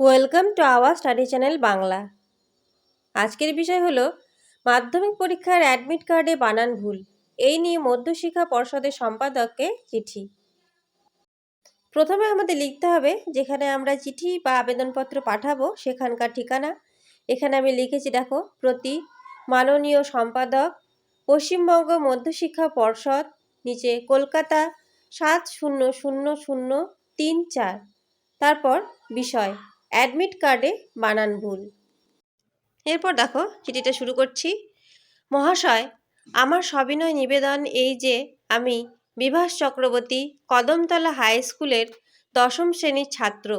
Welcome to our study channel Bangla. আজকের বিষয় হলো, মাধ্যমিক পরীক্ষার অ্যাডমিট কার্ডে বানান ভুল। এই নিয়ে মধ্যশিক্ষা পর্ষদের সম্পাদককে চিঠি। প্রথমে আমাদের লিখতে হবে, যেখানে আমরা চিঠি বা আবেদনপত্র পাঠাবো, সেখানকার ঠিকানা। এখানে আমি লিখেছি, দেখো, প্রতি মাননীয় সম্পাদক, পশ্চিমবঙ্গ মধ্যশিক্ষা পর্ষদ, নিচে কলকাতা সাত শূন্য শূন্য শূন্য তিন চার। তারপর বিষয়। অ্যাডমিট কার্ডে বানান ভুল। এরপর দেখো, চিঠিটা শুরু করছি। মহাশয়, আমার সবিনয় নিবেদন এই যে, আমি বিভাস চক্রবর্তী, কদমতলা হাই স্কুলের দশম শ্রেণির ছাত্র।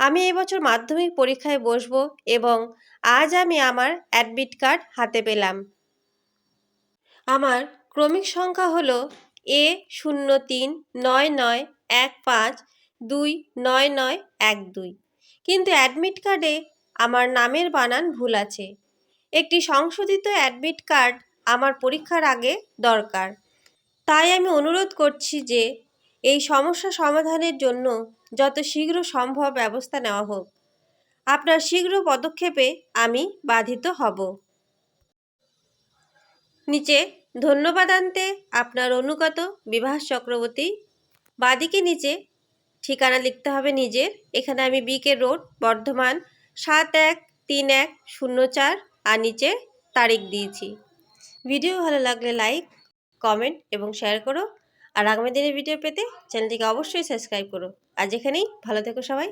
আমি এবছর মাধ্যমিক পরীক্ষায় বসবো এবং আজ আমি আমার অ্যাডমিট কার্ড হাতে পেলাম। আমার ক্রমিক সংখ্যা হলো এ শূন্য তিন নয় নয় এক পাঁচ দুই নয় নয় এক দুই। কিন্তু অ্যাডমিট কার্ডে আমার নামের বানান ভুল আছে। একটি সংশোধিত অ্যাডমিট কার্ড আমার পরীক্ষার আগে দরকার। তাই আমি অনুরোধ করছি যে, এই সমস্যা সমাধানের জন্য যত শীঘ্র সম্ভব ব্যবস্থা নেওয়া হোক। আপনার শীঘ্র পদক্ষেপে আমি বাধিত হব। নিচে ধন্যবাদ আনতে আপনার অনুগত বিভাস চক্রবর্তী। বাদিকে নিচে ঠিকানা লিখতে হবে নিজের এখানে আমি বিকে রোড বর্ধমান সাত এক তিন এক শূন্য চার আর নিচে তারিখ দিয়েছি। ভিডিও ভালো লাগলে লাইক, কমেন্ট এবং শেয়ার করো। আর আগামী দিনের ভিডিও পেতে চ্যানেলটিকে অবশ্যই সাবস্ক্রাইব করো। আজ এখানেই, ভালো থেকো সবাই।